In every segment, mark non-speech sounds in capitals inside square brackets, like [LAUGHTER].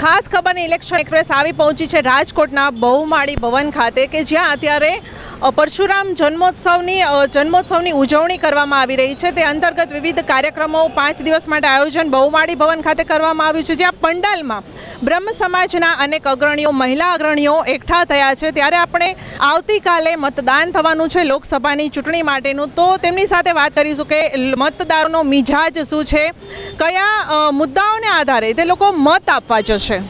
ખાસ ખબરની election express આવી પહોંચી છે. રાજકોટના બહુમાળી ભવન ખાતે કે જ્યાં અત્યારે પરશુરામ જન્મોત્સવની જન્મોત્સવની ઉજવણી કરવામાં આવી રહી છે. તે અંતર્ગત વિવિધ કાર્યક્રમો પાંચ દિવસ માટે આયોજન બહુમાળી ભવન ખાતે કરવામાં આવ્યું છે, જ્યાં પંડાલમાં બ્રહ્મ સમાજના અનેક અગ્રણીઓ, મહિલા અગ્રણીઓ એકઠા થયા છે. ત્યારે આપણે આવતીકાલે મતદાન થવાનું છે લોકસભાની ચૂંટણી માટેનું. તો તેમની સાથે વાત કરીશું કે મતદારનો મિજાજ શું છે? કયા મુદ્દાઓને આધારે તે લોકો મત આપવા જશે?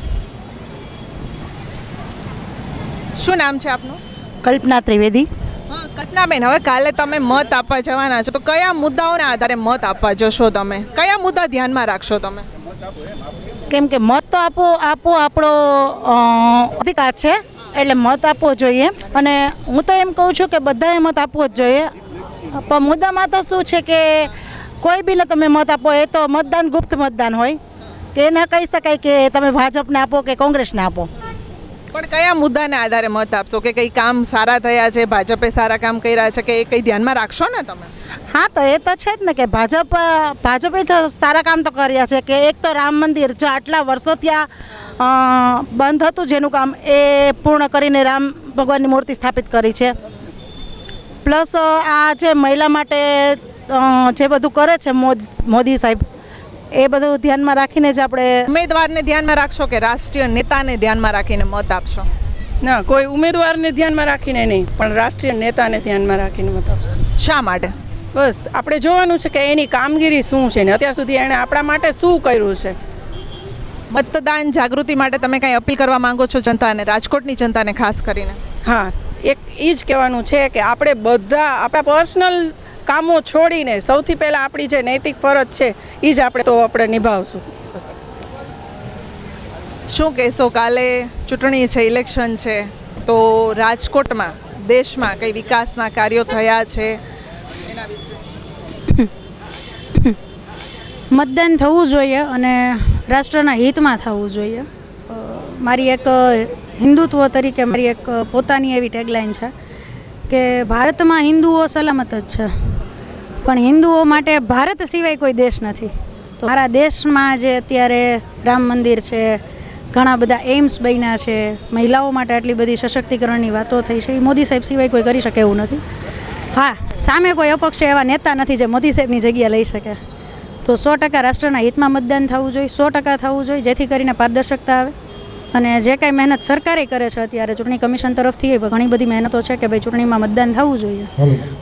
શું નામ છે આપનું? કલ્પના ત્રિવેદી. હા કલ્પનાબેન હવે કાલે તમે મત આપવા જવાના છો. તો કયા મુદ્દાઓને આધારે મત આપવા જશો તમે? કયા મુદ્દા ધ્યાનમાં રાખશો તમે? કેમ કે મત તો આપો આપો આપણો અધિકાર છે એટલે મત આપવો જોઈએ. અને હું તો એમ કહું છું કે બધાએ મત આપવો જ જોઈએ. પણ મુદ્દામાં તો શું છે કે કોઈ બીને તમે મત આપો એ તો મતદાન ગુપ્ત મતદાન હોય. કે ના કહી શકાય કે તમે ભાજપને આપો કે કોંગ્રેસને આપો. પણ કયા મુદ્દાને આધારે મત આપશો? કે કંઈ કામ સારા થયા છે, ભાજપે સારા કામ કર્યા છે, કે એ કંઈ ધ્યાનમાં રાખશો ને તમે? હા, તો એ તો છે જ ને કે ભાજપ, ભાજપે તો સારા કામ તો કર્યા છે, કે એક તો રામ મંદિર જો આટલા વર્ષો ત્યાં બંધ હતું જેનું કામ, એ પૂર્ણ કરીને રામ ભગવાનની મૂર્તિ સ્થાપિત કરી છે. પ્લસ આ જે મહિલા માટે જે બધું કરે છે મોદ- સાહેબ એ બધું ધ્યાનમાં રાખીને જ આપણે ઉમેદવારને ધ્યાનમાં રાખશો કે રાષ્ટ્રીય નેતાને ધ્યાનમાં રાખીને મત આપશો? ના કોઈ ઉમેદવારને ધ્યાનમાં રાખીને નહીં પણ રાષ્ટ્રીય નેતાને ધ્યાનમાં રાખીને મત આપશું. શા માટે? બસ આપણે જોવાનું છે કે એની કામગીરી શું છે ને અત્યાર સુધી એણે આપણા માટે શું કર્યું છે? મતદાન જાગૃતિ માટે તમે કંઈ અપીલ કરવા માંગો છો જનતાને રાજકોટની જનતાને ખાસ કરીને? હા એક એ જ કહેવાનું છે કે આપણે બધા આપણા પર્સનલ કામો છોડીને સૌથી પહેલાં આપણી જે નૈતિક ફરજ છે એ જ આપણે તો આપણે નિભાવશું. શું કહેશો કાલે ચૂંટણી છે ઇલેક્શન છે તો રાજકોટમાં દેશમાં કઈ વિકાસના કાર્યો થયા છે? એના વિશે. મતદાન થવું જોઈએ અને રાષ્ટ્રના હિતમાં થવું જોઈએ. મારી એક હિન્દુત્વ તરીકે મારી એક પોતાની એવી ટેગલાઇન છે કે ભારતમાં હિન્દુઓ સલામત જ છે. પણ હિન્દુઓ માટે ભારત સિવાય કોઈ દેશ નથી. તો મારા દેશમાં જે અત્યારે રામ મંદિર છે, ઘણા બધા એમ્સ બન્યા છે, મહિલાઓ માટે આટલી બધી સશક્તિકરણની વાતો થઈ છે, એ મોદી સાહેબ સિવાય કોઈ કરી શકે એવું નથી. હા, સામે કોઈ અપક્ષ એવા નેતા નથી જે મોદી સાહેબની જગ્યા લઈ શકે. તો સો ટકા રાષ્ટ્રના હિતમાં મતદાન થવું જોઈએ, સો ટકા થવું જોઈએ, જેથી કરીને પારદર્શકતા આવે. અને જે કાંઈ મહેનત સરકારે કરે છે અત્યારે ચૂંટણી કમિશન તરફથી ઘણી બધી મહેનતો છે કે ભાઈ ચૂંટણીમાં મતદાન થવું જોઈએ.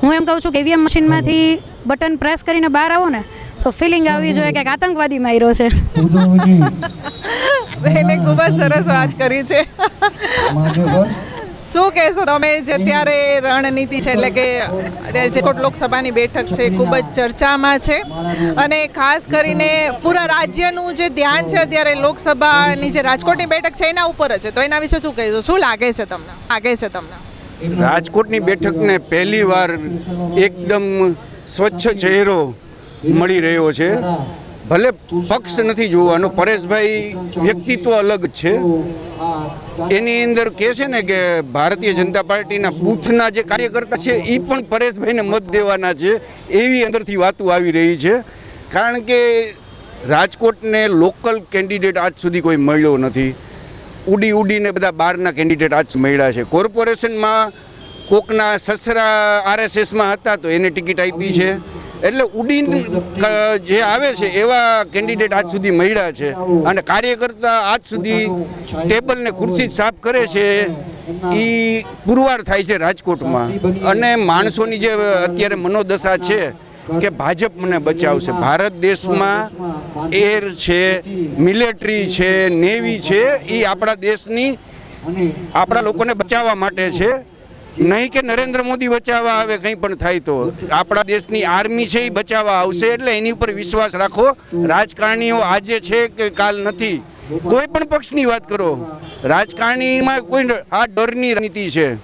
હું એમ કહું છું કે ઈવીએમ મશીનમાંથી બટન પ્રેસ કરીને બહાર આવો ને તો ફિલિંગ આવવી જોઈએ કે આતંકવાદી માર્યો છે. એને [LAUGHS] ખૂબ જ સરસ વાત કરી છે. શું કહેશો તમે? જે અત્યારે રણનીતિ છે, એટલે કે અત્યારે જેકોટ લોકસભાની બેઠક છે ખૂબ જ ચર્ચામાં છે. અને ખાસ કરીને પૂરા રાજ્યનું જે ધ્યાન છે, અત્યારે લોકસભાની જે રાજકોટની બેઠક છે, એના ઉપર જ છે. તો એના વિશે શું કહેશો? શું લાગે છે તમને? લાગે છે તમને? રાજકોટની બેઠકને પહેલીવાર એકદમ સ્વચ્છ ચહેરો મળી રહ્યો છે. ભલે પક્ષ નથી જોવાનો, પરેશભાઈ વ્યક્તિત્વ અલગ છે. એની અંદર કહે છે ને કે ભારતીય જનતા પાર્ટીના બૂથના જે કાર્યકર્તા છે એ પણ પરેશભાઈને મત દેવાના છે. એવી અંદરથી વાતો આવી રહી છે. કારણ કે રાજકોટને લોકલ કેન્ડિડેટ આજ સુધી કોઈ મળ્યો નથી. ઉડી ઉડીને બધા બહારના કેન્ડિડેટ આજ મળ્યા છે. કોર્પોરેશનમાં કોકના સસરા આરએસએસમાં હતા તો એને ટિકિટ આપી છે. એટલે ઉડીન જે આવે છે એવા કેન્ડિડેટ આજ સુધી મળ્યા છે. અને કાર્યકર્તા આજ સુધી ટેબલ ને ખુરશી સાફ કરે છે એ પુરવાર થાય છે રાજકોટમાં. અને માણસોની જે અત્યારે મનોદશા છે કે ભાજપ મને બચાવશે. ભારત દેશમાં એર છે, મિલિટરી છે, નેવી છે એ આપણા દેશની, આપણા લોકોને બચાવવા માટે છે. નહીં કે નરેન્દ્ર મોદી બચાવવા આવે, કંઈ પણ થાય તો. આપણા દેશની આર્મી છે એ બચાવવા આવશે એટલે એની ઉપર વિશ્વાસ રાખો. રાજકારણીઓ આજે છે કે કાલ નથી. કોઈ પણ પક્ષની વાત કરો. રાજકારણીમાં કોઈ આ ડરની નીતિ છે.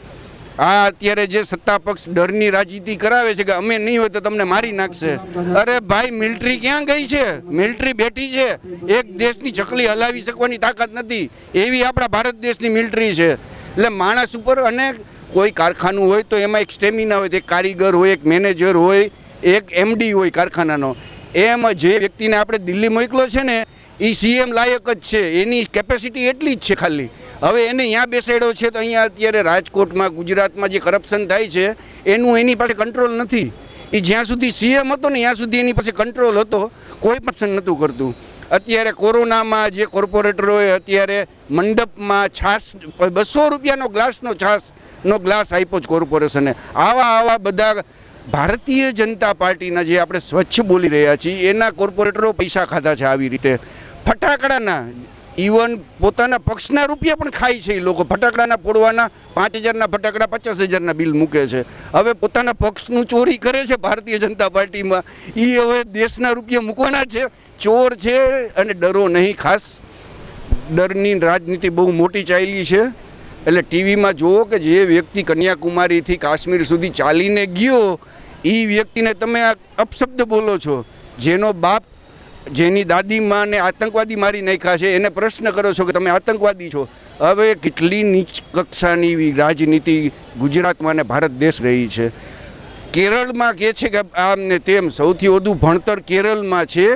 આ અત્યારે જે સત્તા પક્ષ ડરની રાજનીતિ કરાવે છે કે અમે નહીં હોય તો તમને મારી નાખશે. અરે ભાઈ, મિલિટરી ક્યાં ગઈ છે? મિલિટરી બેઠી છે. એક દેશની ચકલી હલાવી શકવાની તાકાત નથી. એવી આપણા ભારત દેશની મિલિટરી છે. એટલે માણસ ઉપર અને કોઈ કારખાનું હોય તો એમાં એક સ્ટેમિના હોય એક કારીગર હોય, એક મેનેજર હોય, એક એમડી હોય કારખાનાનો. એમ જે વ્યક્તિને આપણે દિલ્હી મોકલો છે ને એ સીએમ લાયક જ છે. એની કેપેસિટી એટલી જ છે ખાલી. હવે એને અહીંયા બેસાડ્યો છે તો અહીંયા અત્યારે રાજકોટમાં, ગુજરાતમાં જે કરપ્શન થાય છે, એનું એની પાસે કંટ્રોલ નથી. એ જ્યાં સુધી સીએમ હતો ને, ત્યાં સુધી એની પાસે કંટ્રોલ હતો. કોઈ પણ નહોતું કરતું. અત્યારે કોરોનામાં જે કોર્પોરેટરોએ અત્યારે મંડપમાં છાસ, બસો રૂપિયાનો ગ્લાસનો છાસનો ગ્લાસ આપ્યો જ કોર્પોરેશને. આવા આવા બધા ભારતીય જનતા પાર્ટીના જે આપણે સ્વચ્છ બોલી રહ્યા છીએ, એના કોર્પોરેટરો પૈસા ખાધા છે આવી રીતે. ફટાકડાના ઇવન પોતાના પક્ષના રૂપિયા પણ ખાય છે એ લોકો. ફટાકડાના પોડવાના પાંચ હજારના ફટાકડા પચાસ હજારના બિલ મૂકે છે. હવે પોતાના પક્ષનું ચોરી કરે છે ભારતીય જનતા પાર્ટીમાં. એ હવે દેશના રૂપિયા મૂકવાના છે. ચોર છે અને ડરો નહીં. ખાસ ડરની રાજનીતિ બહુ મોટી ચાલી છે. એટલે ટીવીમાં જુઓ કે જે વ્યક્તિ કન્યાકુમારીથી કાશ્મીર સુધી ચાલીને ગયો એ વ્યક્તિને તમે અપશબ્દ બોલો છો. જેનો બાપ, જેની દાદીમાને આતંકવાદી મારી નાખ્યા છે, એને પ્રશ્ન કરો છો કે તમે આતંકવાદી છો. હવે કેટલી નીચ કક્ષાની રાજનીતિ ગુજરાતમાં અને ભારત દેશ રહી છે. કેરળમાં કહે છે કે આમ ને તેમ સૌથી વધુ ભણતર કેરળમાં છે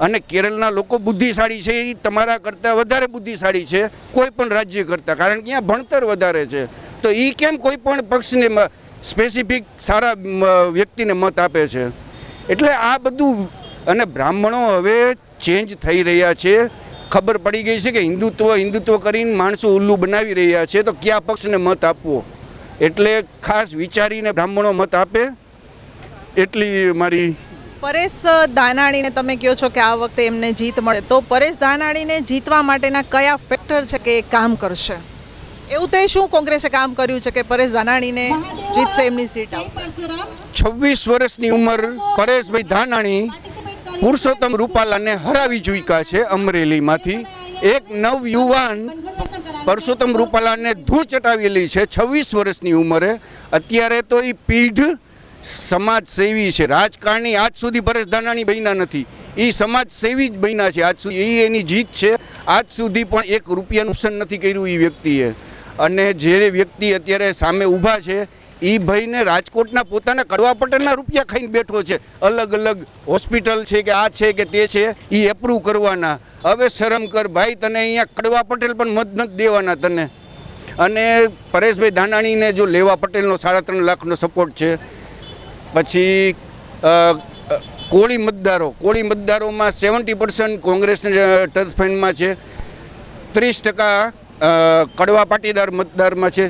અને કેરળના લોકો બુદ્ધિશાળી છે, એ તમારા કરતાં વધારે બુદ્ધિશાળી છે, કોઈ પણ રાજ્ય કરતાં. કારણ કે અહીંયા ભણતર વધારે છે. તો એ કેમ કોઈ પણ પક્ષને સ્પેસિફિક સારા વ્યક્તિને મત આપે છે? એટલે આ બધું અને બ્રાહ્મણો હવે ચેન્જ થઈ રહ્યા છે. ખબર પડી ગઈ છે કે હિન્દુત્વ હિન્દુત્વ કરીને માણસો ઉલ્લુ બનાવી રહ્યા છે. તો કયા પક્ષને મત આપવો? એટલે ખાસ વિચારીને બ્રાહ્મણો મત આપે. એટલી મારી પરેશ દાનાણીને તમે કહો છો કે આ વખતે એમને જીત મળે. તો પરેશ દાનાણીને જીતવા માટેના કયા ફેક્ટર છે કે એ કામ કરશે? એવું તે શું કોંગ્રેસે કામ કર્યું છે કે પરેશ દાનાણીને જીતશે એમની સીટ આવશે છવ્વીસ વર્ષની ઉંમર પરેશભાઈ ધાનાણી પુરુષોત્તમ રૂપાલાને હરાવી ચૂક્યા છે અમરેલીમાંથી. એક નવ યુવાન પરસોત્તમ રૂપાલાને ધૂળ ચટાવેલી છે છવ્વીસ વર્ષની ઉંમરે. અત્યારે તો એ પીઢ સમાજ સેવી છે. રાજકારણી આજ સુધી પરેશ ધાનાણી બન્યા નથી. એ સમાજ સેવી જ બન્યા છે. આજ સુધી એ એની જીત છે. આજ સુધી પણ એક રૂપિયાનું નુકસાન નથી કર્યું એ વ્યક્તિએ. અને જે વ્યક્તિ અત્યારે સામે ઊભા છે એ ભાઈને રાજકોટના પોતાના કડવા પટેલના રૂપિયા ખાઈને બેઠો છે. અલગ અલગ હોસ્પિટલ છે કે આ છે કે તે છે એ એપ્રૂવ કરવાના. હવે શરમ કર ભાઈ, તને અહીંયા કડવા પટેલ પણ મત નથી દેવાના તને. અને પરેશભાઈ દાનાણીને જો લેવા પટેલનો સાડા ત્રણ લાખનો સપોર્ટ છે પછી કોળી મતદારો, કોળી મતદારોમાં સેવન્ટી પર્સન્ટ કોંગ્રેસ ટર્ફેન્ડમાં છે. ત્રીસ ટકા કડવા પાટીદાર મતદારમાં છે.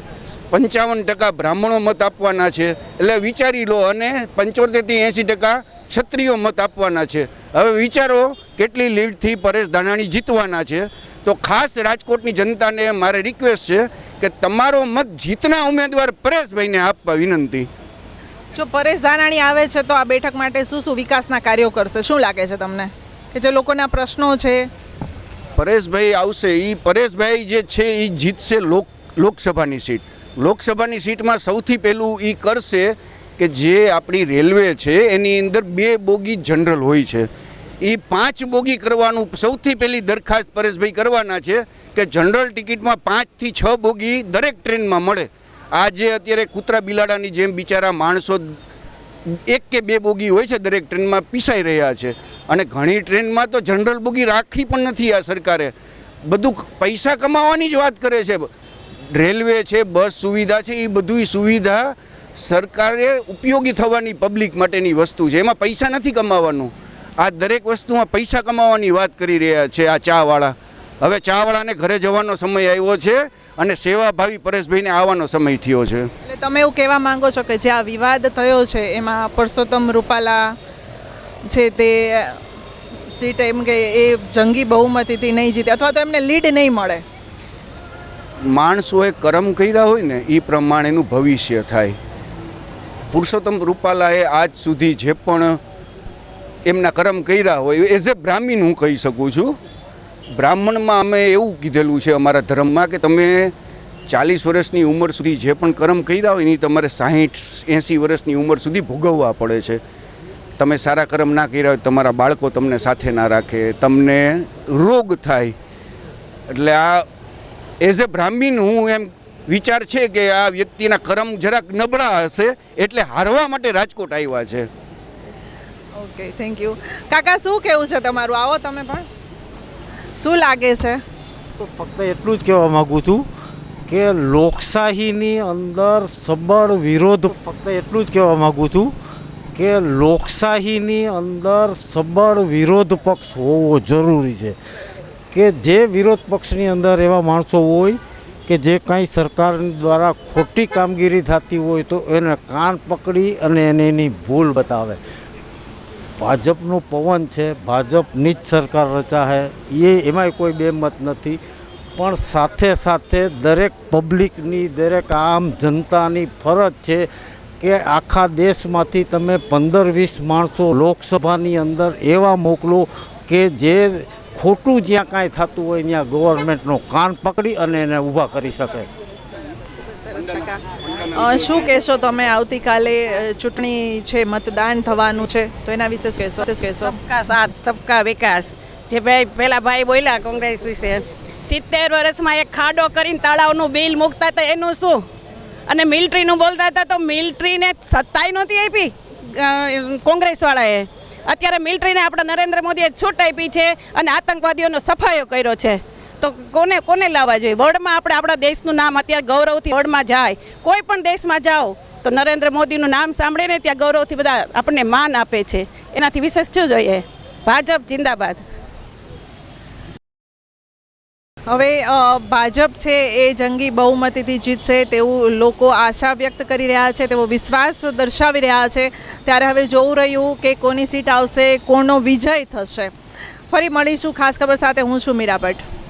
પંચાવન ટકા બ્રાહ્મણો મત આપવાના છે. એટલે વિચારી લો અને પંચોતેરથી એંસી ટકા ક્ષત્રિયો મત આપવાના છે. હવે વિચારો કેટલી લીડથી પરેશ ધાનાણી જીતવાના છે. તો ખાસ રાજકોટની જનતાને મારે રિક્વેસ્ટ છે કે તમારો મત જીતના ઉમેદવાર પરેશભાઈને આપવા વિનંતી. જો પરેશ ધાનાણી આવે છે તો આ બેઠક માટે શું શું વિકાસના કાર્યો કરશે? શું લાગે છે તમને? કે જે લોકોના પ્રશ્નો છે? પરેશભાઈ આવશે. એ પરેશભાઈ જે છે એ જીતશે લોક, લોકસભાની સીટ. લોકસભાની સીટમાં સૌથી પહેલું એ કરશે કે જે આપણી રેલવે છે, એની અંદર બે બોગી જનરલ હોય છે. એ પાંચ બોગી કરવાનું સૌથી પહેલી દરખાસ્ત પરેશભાઈ કરવાના છે કે જનરલ ટિકિટમાં પાંચથી છ બોગી દરેક ટ્રેનમાં મળે. આ જે અત્યારે કૂતરા બિલાડાની જેમ બિચારા માણસો એક કે બે બોગી હોય છે દરેક ટ્રેનમાં પીસાઈ રહ્યા છે. અને ઘણી ટ્રેનમાં તો જનરલ બોગી રાખી પણ નથી આ સરકારે. બધું પૈસા કમાવાની જ વાત કરે છે. રેલવે છે, બસ સુવિધા છે એ બધી સુવિધા સરકારે ઉપયોગી થવાની પબ્લિક માટેની વસ્તુ છે. એમાં પૈસા નથી કમાવાનું. આ દરેક વસ્તુમાં પૈસા કમાવાની વાત કરી રહ્યા છે આ ચાવાળા. હવે ચાવાળાને ઘરે જવાનો સમય આવ્યો છે અને સેવાભાવી પરેશભાઈને આવવાનો સમય થયો છે. એટલે તમે એવું કહેવા માંગો છો કે જે આ વિવાદ થયો છે એમાં પરસોત્તમ રૂપાલા છે તે સીટ એમ કે એ જંગી બહુમતીથી નહીં જીતે અથવા તો એમને લીડ નહીં મળે? માણસોએ કર્મ કર્યા હોય ને એ પ્રમાણેનું ભવિષ્ય થાય. પુરુષોત્તમ રૂપાલાએ આજ સુધી જે પણ એમના કર્મ કર્યા હોય એઝ એ બ્રાહ્મીણ હું કહી શકું છું બ્રાહ્મણમાં અમે એવું કીધેલું છે અમારા ધર્મમાં કે તમે ચાલીસ વર્ષની ઉંમર સુધી જે પણ કર્મ કર્યા હોય એની તમારે સાહીઠ, એંસી વર્ષની ઉંમર સુધી ભોગવવા પડે છે. તમે સારા કર્મ ના કર્યા હોય, તમારા બાળકો તમને સાથે ના રાખે, તમને રોગ થાય. એટલે આ એઝ એ બ્રાહ્મીન હું એમ વિચાર છે કે આ વ્યક્તિના કર્મ જરાક નબળા હશે, એટલે હારવા માટે રાજકોટ આવ્યા છે. ઓકે થેન્ક યુ કાકા, શું કેવું છે તમારું? આવો તમે પણ. શું લાગે છે? તો ફક્ત એટલું જ કહેવા માગું છું કે લોકશાહીની અંદર સબળ વિરોધ ફક્ત એટલું જ કહેવા માગું છું કે લોકશાહીની અંદર સબળ વિરોધ પક્ષ હોવો જરૂરી છે. કે જે વિરોધ પક્ષની અંદર એવા માણસો હોય કે જે કાંઈ સરકાર દ્વારા ખોટી કામગીરી થતી હોય તો એને કાન પકડી અને એને એની ભૂલ બતાવે. ભાજપનું પવન છે, ભાજપની જ સરકાર રચાશે એ એમાંય કોઈ બેમત નથી. પણ સાથે સાથે દરેક પબ્લિકની, દરેક આમ જનતાની ફરજ છે કે આખા દેશમાંથી તમે પંદર વીસ માણસો લોકસભાની અંદર એવા મોકલો કે જે ખોટું જ્યાં કાંઈ થતું હોય, ત્યાં ગવર્મેન્ટનો કાન પકડી અને એને ઊભા કરી શકે. અ, શું કહેશો તમે? આવતીકાલે ચૂંટણી છે મતદાન થવાનું છે. તો એના વિશે શું કહેશો? શું કહેશો? સબકા સાથ સબકા વિકાસ. જે ભાઈ પેલા ભાઈ બોલ્યા કોંગ્રેસ વિશે. સિત્તેર વર્ષમાં એક ખાડો કરીને તળાવનું બિલ મૂકતા હતા એનું શું? અને મિલિટરીનું બોલતા હતા તો મિલિટરીને સત્તાય નહોતી આપી કોંગ્રેસવાળાએ. અત્યારે મિલિટરીને આપણા નરેન્દ્ર મોદીએ છૂટ આપી છે અને આતંકવાદીઓનો સફાયો કર્યો છે. તો કોને કોને લાવવા જોઈએ? વર્લ્ડમાં આપણે આપણા દેશનું નામ અત્યારે ગૌરવથી વર્લ્ડમાં જાય. કોઈ પણ દેશમાં જાઓ, તો નરેન્દ્ર મોદીનું નામ સાંભળે ને ત્યાં ગૌરવથી બધા આપણને માન આપે છે. એનાથી વિશેષ શું જોઈએ? ભાજપ જિંદાબાદ. હવે ભાજપ છે એ જંગી બહુમતીથી જીતશે તેવું લોકો આશા વ્યક્ત કરી રહ્યા છે, તેવો વિશ્વાસ દર્શાવી રહ્યા છે. ત્યારે હવે જોવું રહ્યું કે કોની સીટ આવશે, કોનો વિજય થશે. ફરી મળીશું ખાસ ખબર સાથે. હું છું મીરા ભટ્ટ